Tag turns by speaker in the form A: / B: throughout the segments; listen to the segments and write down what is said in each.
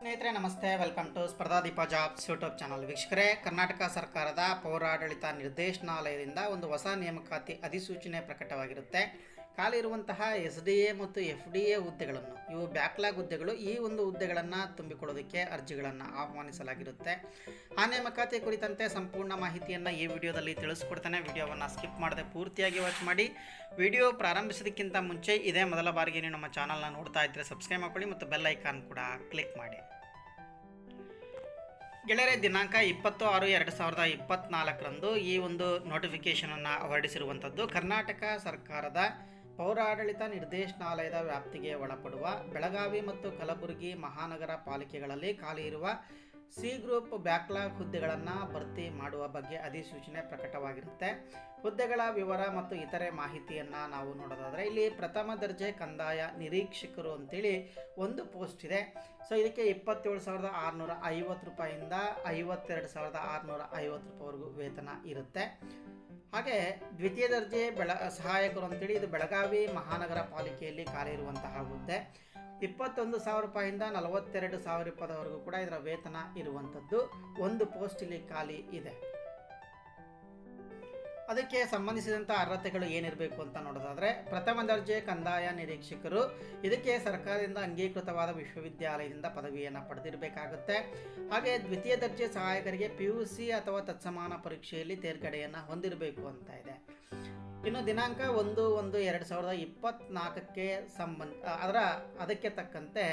A: ಸ್ನೇಹಿತರೆ, ನಮಸ್ತೆ. Welcome to Spardhadeepa jobs YouTube channel ವೀಕ್ಷಕರೇ, ಕರ್ನಾಟಕ ಸರ್ಕಾರದ ಪೌರಾಡಳಿತ ನಿರ್ದೇಶನಾಲಯದಿಂದ ಒಂದು ಹೊಸ ನೇಮಕಾತಿ ಅಧಿಸೂಚನೆ ಪ್ರಕಟವಾಗಿರುತ್ತೆ. ಖಾಲಿ ಇರುವಂತಹ ಎಸ್ ಡಿ ಎ ಮತ್ತು ಎಫ್ ಡಿ ಎ ಹುದ್ದೆಗಳನ್ನು, ಇವು ಬ್ಯಾಕ್ಲಾಗ್ ಹುದ್ದೆಗಳು. ಈ ಒಂದು ಹುದ್ದೆಗಳನ್ನು ತುಂಬಿಕೊಳ್ಳೋದಕ್ಕೆ ಅರ್ಜಿಗಳನ್ನು ಆಹ್ವಾನಿಸಲಾಗಿರುತ್ತೆ. ಆ ನೇಮಕಾತಿ ಕುರಿತಂತೆ ಸಂಪೂರ್ಣ ಮಾಹಿತಿಯನ್ನು ಈ ವಿಡಿಯೋದಲ್ಲಿ ತಿಳಿಸ್ಕೊಡ್ತಾನೆ. ವಿಡಿಯೋವನ್ನು ಸ್ಕಿಪ್ ಮಾಡದೆ ಪೂರ್ತಿಯಾಗಿ ವಾಚ್ ಮಾಡಿ. ವಿಡಿಯೋ ಪ್ರಾರಂಭಿಸೋದಕ್ಕಿಂತ ಮುಂಚೆ ಇದೇ ಮೊದಲ ಬಾರಿಗೆ ನೀವು ನಮ್ಮ ಚಾನಲ್ನ ನೋಡ್ತಾ ಇದ್ದರೆ ಸಬ್ಸ್ಕ್ರೈಬ್ ಮಾಡ್ಕೊಳ್ಳಿ ಮತ್ತು ಬೆಲ್ ಐಕಾನ್ ಕೂಡ ಕ್ಲಿಕ್ ಮಾಡಿ. ಗೆಳೆಯರೆ, ದಿನಾಂಕ ಇಪ್ಪತ್ತು ಆರು ಎರಡು ಸಾವಿರದ ಇಪ್ಪತ್ನಾಲ್ಕರಂದು ಈ ಒಂದು ನೋಟಿಫಿಕೇಷನನ್ನು ಹೊರಡಿಸಿರುವಂಥದ್ದು, ಕರ್ನಾಟಕ ಸರ್ಕಾರದ ಪೌರಾಡಳಿತ ನಿರ್ದೇಶನಾಲಯದ ವ್ಯಾಪ್ತಿಗೆ ಒಳಪಡುವ ಬೆಳಗಾವಿ ಮತ್ತು ಕಲಬುರಗಿ ಮಹಾನಗರ ಪಾಲಿಕೆಗಳಲ್ಲಿ ಖಾಲಿ ಇರುವ ಸಿ ಗ್ರೂಪ್ ಬ್ಯಾಕ್ಲಾಗ್ ಹುದ್ದೆಗಳನ್ನು ಭರ್ತಿ ಮಾಡುವ ಬಗ್ಗೆ ಅಧಿಸೂಚನೆ ಪ್ರಕಟವಾಗಿರುತ್ತೆ. ಹುದ್ದೆಗಳ ವಿವರ ಮತ್ತು ಇತರೆ ಮಾಹಿತಿಯನ್ನು ನಾವು ನೋಡೋದಾದರೆ ಇಲ್ಲಿ ಪ್ರಥಮ ದರ್ಜೆ ಕಂದಾಯ ನಿರೀಕ್ಷಕರು ಅಂತೇಳಿ ಒಂದು ಪೋಸ್ಟ್ ಇದೆ. ಸೊ ಇದಕ್ಕೆ ಇಪ್ಪತ್ತೇಳು ಸಾವಿರದ ಆರುನೂರ ಐವತ್ತು ರೂಪಾಯಿಂದ ಐವತ್ತೆರಡು ಸಾವಿರದ ಆರುನೂರ ಐವತ್ತು ರೂಪಾಯಿವರೆಗೂ ವೇತನ ಇರುತ್ತೆ. ಹಾಗೆ ದ್ವಿತೀಯ ದರ್ಜೆ ಬೆಳ, ಸಹಾಯಕರು ಅಂತೇಳಿ ಇದು ಬೆಳಗಾವಿ ಮಹಾನಗರ ಪಾಲಿಕೆಯಲ್ಲಿ ಕಾರ್ಯ ಇರುವಂತಹ ಹುದ್ದೆ. ಇಪ್ಪತ್ತೊಂದು ಸಾವಿರ ರೂಪಾಯಿಂದ ನಲವತ್ತೆರಡು ಸಾವಿರ ರೂಪಾಯಿವರೆಗೂ ಕೂಡ ಇದರ ವೇತನ ಇರುವಂಥದ್ದು. ಒಂದು ಪೋಸ್ಟ್ ಇಲ್ಲಿ ಖಾಲಿ ಇದೆ. ಅದಕ್ಕೆ ಸಂಬಂಧಿಸಿದಂಥ ಅರ್ಹತೆಗಳು ಏನಿರಬೇಕು ಅಂತ ನೋಡೋದಾದರೆ, ಪ್ರಥಮ ದರ್ಜೆ ಕಂದಾಯ ನಿರೀಕ್ಷಕರು ಇದಕ್ಕೆ ಸರ್ಕಾರದಿಂದ ಅಂಗೀಕೃತವಾದ ವಿಶ್ವವಿದ್ಯಾಲಯದಿಂದ ಪದವಿಯನ್ನು ಪಡೆದಿರಬೇಕಾಗುತ್ತೆ. ಹಾಗೆ ದ್ವಿತೀಯ ದರ್ಜೆ ಸಹಾಯಕರಿಗೆ ಪಿ ಯು ಸಿ ಅಥವಾ ತತ್ಸಮಾನ ಪರೀಕ್ಷೆಯಲ್ಲಿ ತೇರ್ಗಡೆಯನ್ನು ಹೊಂದಿರಬೇಕು ಅಂತ ಇದೆ. ಇನ್ನು ದಿನಾಂಕ ಒಂದು ಒಂದು ಎರಡು ಸಾವಿರದ ಇಪ್ಪತ್ತ್ನಾಲ್ಕಕ್ಕೆ ಸಂಬಂಧ, ಅದರ ಅದಕ್ಕೆ ತಕ್ಕಂತೆ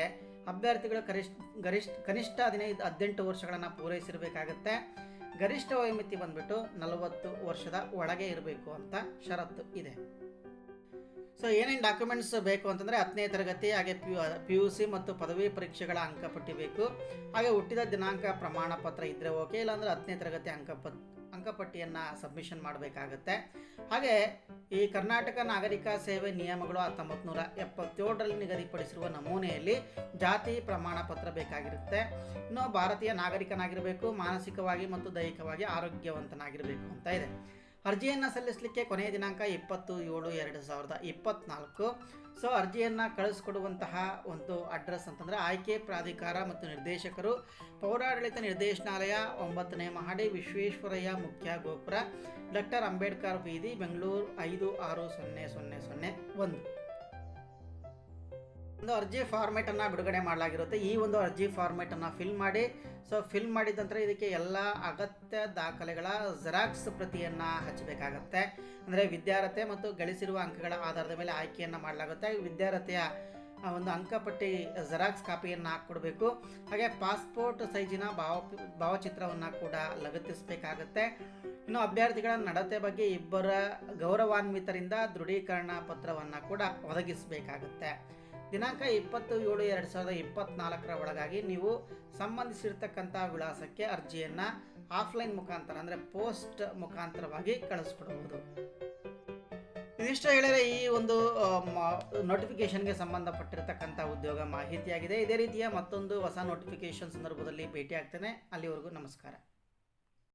A: ಅಭ್ಯರ್ಥಿಗಳು ಗರಿಷ್ಠ ಗರಿಷ್ಠ, ಕನಿಷ್ಠ ಹದಿನೈದು, ಹದಿನೆಂಟು ವರ್ಷಗಳನ್ನು ಪೂರೈಸಿರಬೇಕಾಗತ್ತೆ. ಗರಿಷ್ಠ ವಯೋಮಿತಿ ಬಂದ್ಬಿಟ್ಟು ನಲವತ್ತು ವರ್ಷದ ಒಳಗೆ ಇರಬೇಕು ಅಂತ ಷರತ್ತು ಇದೆ. ಸೊ ಏನೇನು ಡಾಕ್ಯುಮೆಂಟ್ಸ್ ಬೇಕು ಅಂತಂದರೆ ಹತ್ತನೇ ತರಗತಿ, ಹಾಗೆ ಪಿ ಪಿ ಯು ಸಿ ಮತ್ತು ಪದವಿ ಪರೀಕ್ಷೆಗಳ ಅಂಕಪಟ್ಟಿ ಬೇಕು. ಹಾಗೆ ಹುಟ್ಟಿದ ದಿನಾಂಕ ಪ್ರಮಾಣ ಪತ್ರ ಇದ್ದರೆ ಓಕೆ ಇಲ್ಲಾಂದರೆ ಹತ್ತನೇ ತರಗತಿ ಅಂಕಪತ್ ಅಂಕಪಟ್ಟಿಯನ್ನು ಸಬ್ಮಿಷನ್ ಮಾಡಬೇಕಾಗತ್ತೆ. ಹಾಗೆ ಈ ಕರ್ನಾಟಕ ನಾಗರಿಕ ಸೇವೆ ನಿಯಮಗಳು ಹತ್ತೊಂಬತ್ತು ನೂರ ಎಪ್ಪತ್ತೇಳರಲ್ಲಿ ನಿಗದಿಪಡಿಸಿರುವ ನಮೂನೆಯಲ್ಲಿ ಜಾತಿ ಪ್ರಮಾಣ ಪತ್ರ ಬೇಕಾಗಿರುತ್ತೆ. ಇನ್ನು ಭಾರತೀಯ ನಾಗರಿಕನಾಗಿರಬೇಕು, ಮಾನಸಿಕವಾಗಿ ಮತ್ತು ದೈಹಿಕವಾಗಿ ಆರೋಗ್ಯವಂತನಾಗಿರಬೇಕು ಅಂತ ಇದೆ. ಅರ್ಜಿಯನ್ನು ಸಲ್ಲಿಸಲಿಕ್ಕೆ ಕೊನೆಯ ದಿನಾಂಕ ಇಪ್ಪತ್ತು ಏಳು ಎರಡು ಸಾವಿರದ ಇಪ್ಪತ್ತ್ನಾಲ್ಕು ಸೊ ಅರ್ಜಿಯನ್ನು ಕಳಿಸ್ಕೊಡುವಂತಹ ಒಂದು ಅಡ್ರೆಸ್ ಅಂತಂದರೆ ಆಯ್ಕೆ, ಪ್ರಾಧಿಕಾರ ಮತ್ತು ನಿರ್ದೇಶಕರು. ಪೌರಾಡಳಿತ ನಿರ್ದೇಶನಾಲಯ ಒಂಬತ್ತನೇ ಮಹಡಿ, ವಿಶ್ವೇಶ್ವರಯ್ಯ ಮುಖ್ಯ ಗೋಪುರ. ಡಾಕ್ಟರ್ ಅಂಬೇಡ್ಕರ್ ಬೀದಿ, ಬೆಂಗಳೂರು ಐದು ಆರು ಸೊನ್ನೆ ಸೊನ್ನೆ ಸೊನ್ನೆ ಒಂದು. ಒಂದು ಅರ್ಜಿ ಫಾರ್ಮೇಟನ್ನು ಬಿಡುಗಡೆ ಮಾಡಲಾಗಿರುತ್ತೆ. ಈ ಒಂದು ಅರ್ಜಿ ಫಾರ್ಮೇಟನ್ನು ಫಿಲ್ ಮಾಡಿ ಸೊ ಫಿಲ್ ಮಾಡಿದ ನಂತರ ಇದಕ್ಕೆ ಎಲ್ಲ ಅಗತ್ಯ ದಾಖಲೆಗಳ ಜೆರಾಕ್ಸ್ ಪ್ರತಿಯನ್ನು ಹಚ್ಚಬೇಕಾಗತ್ತೆ. ಅಂದರೆ ವಿದ್ಯಾರ್ಥಿ ಮತ್ತು ಗಳಿಸಿರುವ ಅಂಕಗಳ ಆಧಾರದ ಮೇಲೆ ಆಯ್ಕೆಯನ್ನು ಮಾಡಲಾಗುತ್ತೆ. ವಿದ್ಯಾರ್ಥಿಯ ಒಂದು ಅಂಕಪಟ್ಟಿ ಜೆರಾಕ್ಸ್ ಕಾಪಿಯನ್ನು ಹಾಕ್ಕೊಡ್ಬೇಕು ಹಾಗೆ ಪಾಸ್ಪೋರ್ಟ್ ಸೈಜಿನ ಭಾವ, ಭಾವಚಿತ್ರವನ್ನು ಕೂಡ ಲಗತ್ತಿಸಬೇಕಾಗತ್ತೆ. ಇನ್ನು ಅಭ್ಯರ್ಥಿಗಳ ನಡತೆ ಬಗ್ಗೆ ಇಬ್ಬರ ಗೌರವಾನ್ವಿತರಿಂದ ದೃಢೀಕರಣ ಪತ್ರವನ್ನು ಕೂಡ ಒದಗಿಸಬೇಕಾಗುತ್ತೆ. ದಿನಾಂಕ ಇಪ್ಪತ್ತು ಏಳು ಎರಡು ಸಾವಿರದ ಇಪ್ಪತ್ತ್ನಾಲ್ಕರ ಒಳಗಾಗಿ ನೀವು ಸಂಬಂಧಿಸಿರ್ತಕ್ಕಂಥ ವಿಳಾಸಕ್ಕೆ ಅರ್ಜಿಯನ್ನು ಆಫ್ಲೈನ್ ಮುಖಾಂತರ ಅಂದರೆ ಪೋಸ್ಟ್ ಮುಖಾಂತರವಾಗಿ ಕಳಿಸ್ಕೊಡಬಹುದು ಇದಿಷ್ಟು ಹೇಳಿದರೆ ಈ ಒಂದು ನೋಟಿಫಿಕೇಷನ್ಗೆ ಸಂಬಂಧಪಟ್ಟಿರ್ತಕ್ಕಂಥ ಉದ್ಯೋಗ ಮಾಹಿತಿಯಾಗಿದೆ. ಇದೇ ರೀತಿಯ ಮತ್ತೊಂದು ಹೊಸ ನೋಟಿಫಿಕೇಷನ್ ಸಂದರ್ಭದಲ್ಲಿ ಭೇಟಿ ಆಗ್ತೇನೆ ಅಲ್ಲಿವರೆಗೂ ನಮಸ್ಕಾರ.